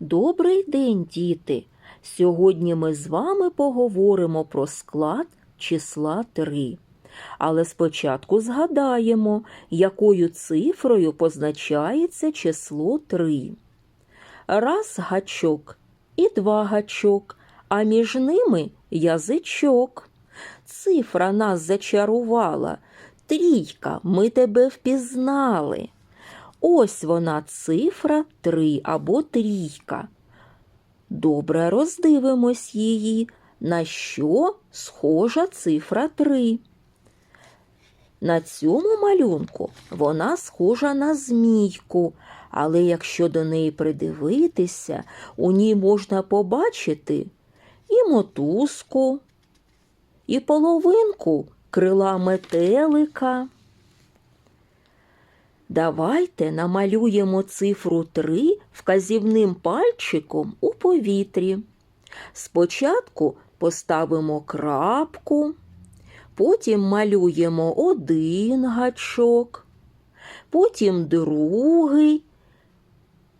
Добрий день, діти! Сьогодні ми з вами поговоримо про склад числа 3. Але спочатку згадаємо, якою цифрою позначається число 3. Раз гачок і два гачок, а між ними язичок. Цифра нас зачарувала. Трійка, ми тебе впізнали. Ось вона цифра 3 або трійка. Добре роздивимось її, на що схожа цифра 3. На цьому малюнку вона схожа на змійку, але якщо до неї придивитися, у ній можна побачити і мотузку, і половинку крила метелика. Давайте намалюємо цифру 3 вказівним пальчиком у повітрі. Спочатку поставимо крапку, потім малюємо один гачок, потім другий.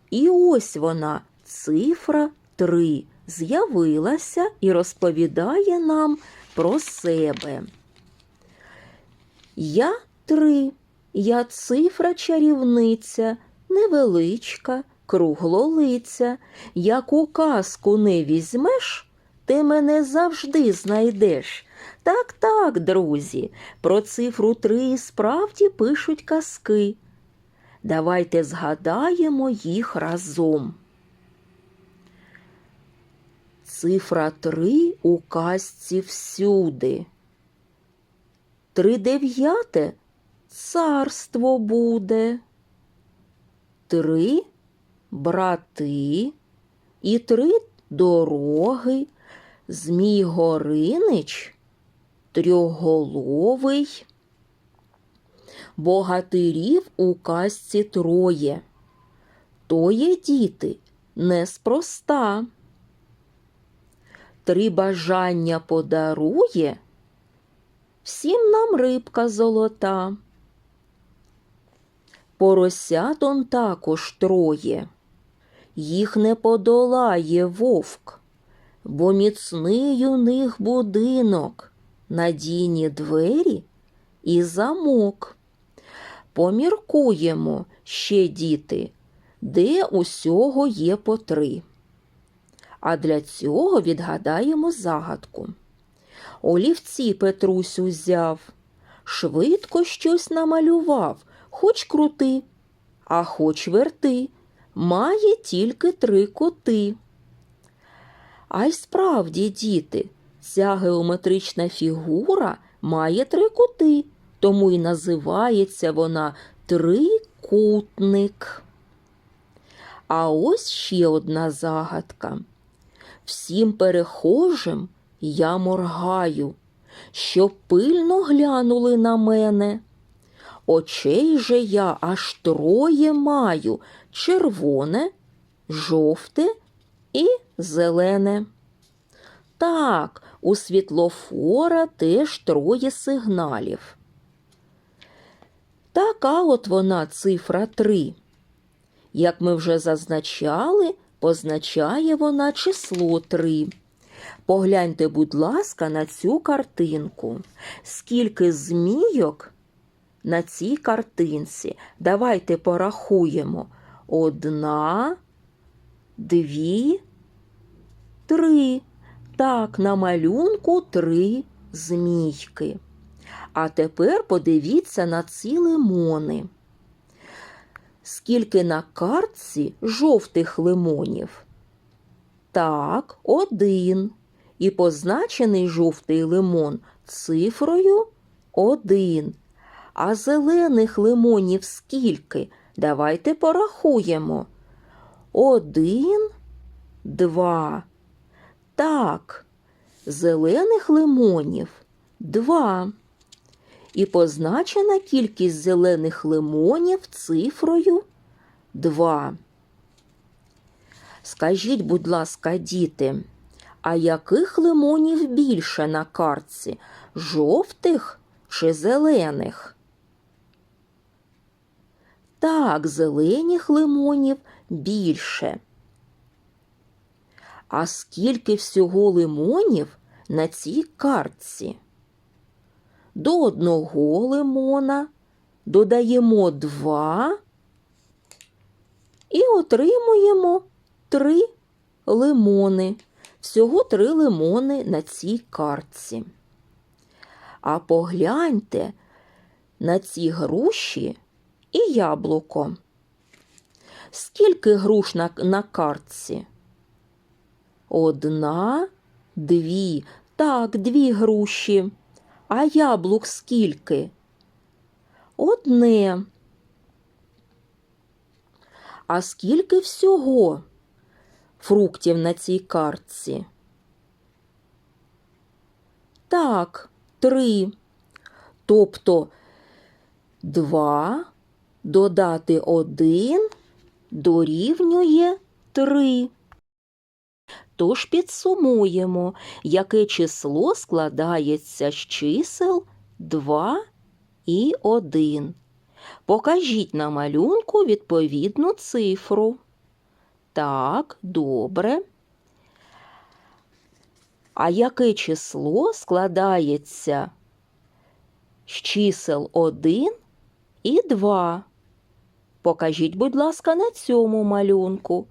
І ось вона, цифра 3, з'явилася і розповідає нам про себе. Я три. Я цифра чарівниця, невеличка, круглолиця. Як у казку не візьмеш, ти мене завжди знайдеш. Так, так, друзі, про цифру три справді пишуть казки. Давайте згадаємо їх разом. Цифра три у казці всюди. Три дев'яте царство буде. Три брати і три дороги, Змій Горинич, трьохголовий. Богатирів у казці троє. То є діти неспроста. Три бажання подарує, всім нам рибка золота. Поросят он також троє, їх не подолає вовк, бо міцний у них будинок, надійні двері і замок. Поміркуємо ще, діти, де усього є по три. А для цього відгадаємо загадку. Олівці Петрусь узяв, швидко щось намалював, хоч крути, а хоч верти, має тільки три кути. А й справді, діти, ця геометрична фігура має три кути, тому й називається вона трикутник. А ось ще одна загадка. Всім перехожим я моргаю, щоб пильно глянули на мене. Очей же я аж троє маю червоне, жовте і зелене. Так, у світлофора теж троє сигналів. Така от вона цифра 3. Як ми вже зазначали, позначає вона число 3. Погляньте, будь ласка, на цю картинку. Скільки змійок на цій картинці? Давайте порахуємо. Одна, дві, три. Так, на малюнку три змійки. А тепер подивіться на ці лимони. Скільки на картці жовтих лимонів? Так, один. І позначений жовтий лимон цифрою один. А зелених лимонів скільки? Давайте порахуємо. Один, два. Так, зелених лимонів два. І позначена кількість зелених лимонів цифрою 2. Скажіть, будь ласка, діти, а яких лимонів більше на картці? Жовтих чи зелених? Так, зелених лимонів більше. А скільки всього лимонів на цій картці? До одного лимона додаємо два і отримуємо три лимони. Всього три лимони на цій картці. А погляньте на ці груші і яблуко. Скільки груш на, на картці? Одна, дві. Так, дві груші. А яблук скільки? Одне. А скільки всього фруктів на цій картці? Так, три. Тобто два додати один дорівнює три. Тож підсумуємо, яке число складається з чисел 2 і 1. Покажіть на малюнку відповідну цифру. Так, добре. А яке число складається з чисел 1 і 2? Покажіть, будь ласка, на цьому малюнку.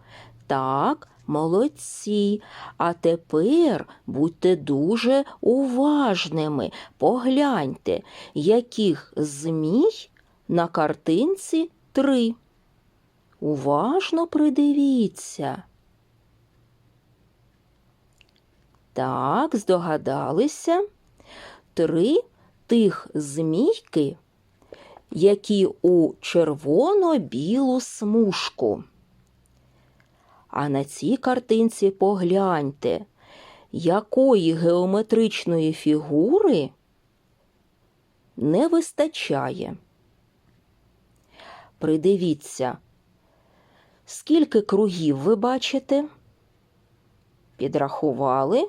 Так, молодці. А тепер будьте дуже уважними. Погляньте, яких змій на картинці три. Уважно придивіться. Так, здогадалися. Три тих змійки, які у червоно-білу смужку. А на цій картинці погляньте, якої геометричної фігури не вистачає. Придивіться, скільки кругів ви бачите? Підрахували.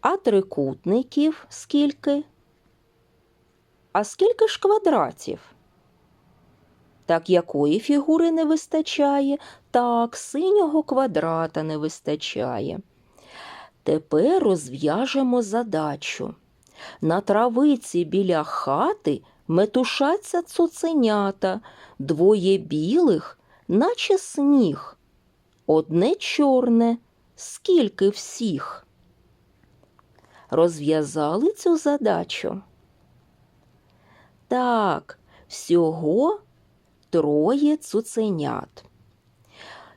А трикутників скільки? А скільки ж квадратів? Так якої фігури не вистачає? Так, синього квадрата не вистачає. Тепер розв'яжемо задачу. На травиці біля хати метушаться цуценята, двоє білих, наче сніг. Одне чорне, скільки всіх. Розв'язали цю задачу? Так, всього троє цуценят.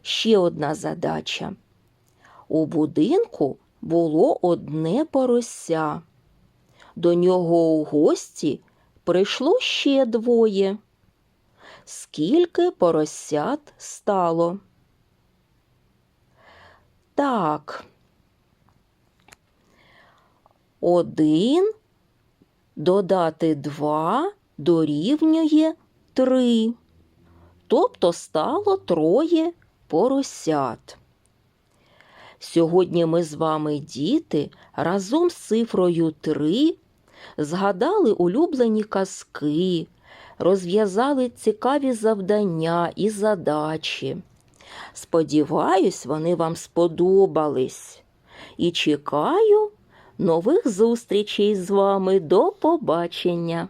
Ще одна задача. У будинку було одне порося. До нього у гості прийшло ще двоє. Скільки поросят стало? Так. Один додати два дорівнює три. Тобто стало троє поросят. Сьогодні ми з вами, діти, разом з цифрою 3 згадали улюблені казки, розв'язали цікаві завдання і задачі. Сподіваюсь, вони вам сподобались. І чекаю нових зустрічей з вами. До побачення!